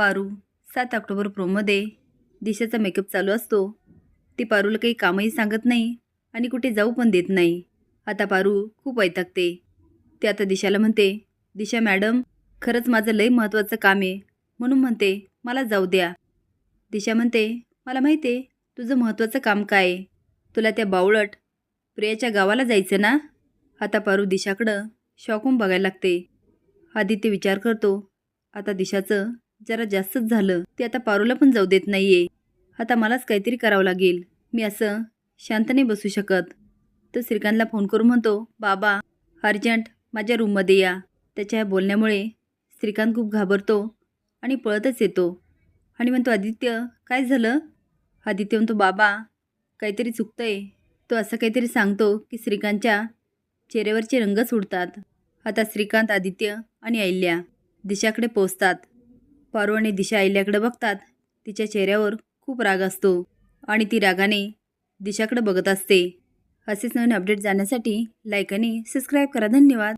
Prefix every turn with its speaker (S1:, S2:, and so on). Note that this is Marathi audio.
S1: पारू. सात ऑक्टोबर प्रोमध्ये दिशाचा मेकअप चालू असतो. ती पारूला काही कामही सांगत नाही आणि कुठे जाऊ पण देत नाही. आता पारू खूप वैतागते. ते आता दिशाला म्हणते दिशा मॅडम खरंच माझं लय महत्त्वाचं काम आहे. म्हणून म्हणते मला जाऊ द्या. दिशा म्हणते मला माहिती आहे तुझं महत्त्वाचं काम काय आहे? तुला त्या बावळट प्रियाच्या गावाला जायचं ना? आता पारू दिशाकडं शॉकून बघायला लागते. आदित्य विचार करतो आता दिशाचं जरा जास्तच झालं ते आता पारूला पण जाऊ देत नाहीये. आता मलाच काहीतरी करावं लागेल. मी असं शांत नाही बसू शकत. तो श्रीकांतला फोन करून म्हणतो बाबा अर्जंट माझ्या रूममध्ये या. त्याच्या ह्या बोलण्यामुळे श्रीकांत खूप घाबरतो आणि पळतच येतो. आणि म्हणतो आदित्य काय झालं? आदित्य म्हणतो बाबा काहीतरी चुकतंय. तो असं काहीतरी सांगतो की श्रीकांतच्या चेहऱ्यावरचे रंगच उडतात आता श्रीकांत आदित्य आणि अहिल्या दिशाकडे पोचतात पारू आणि दिशा आईल्याकडे बघतात. तिच्या चेहऱ्यावर खूप राग असतो आणि ती रागाने दिशाकडे बघत असते. असेच नवीन अपडेट जाण्यासाठी लाईक आणि सबस्क्राईब करा. धन्यवाद.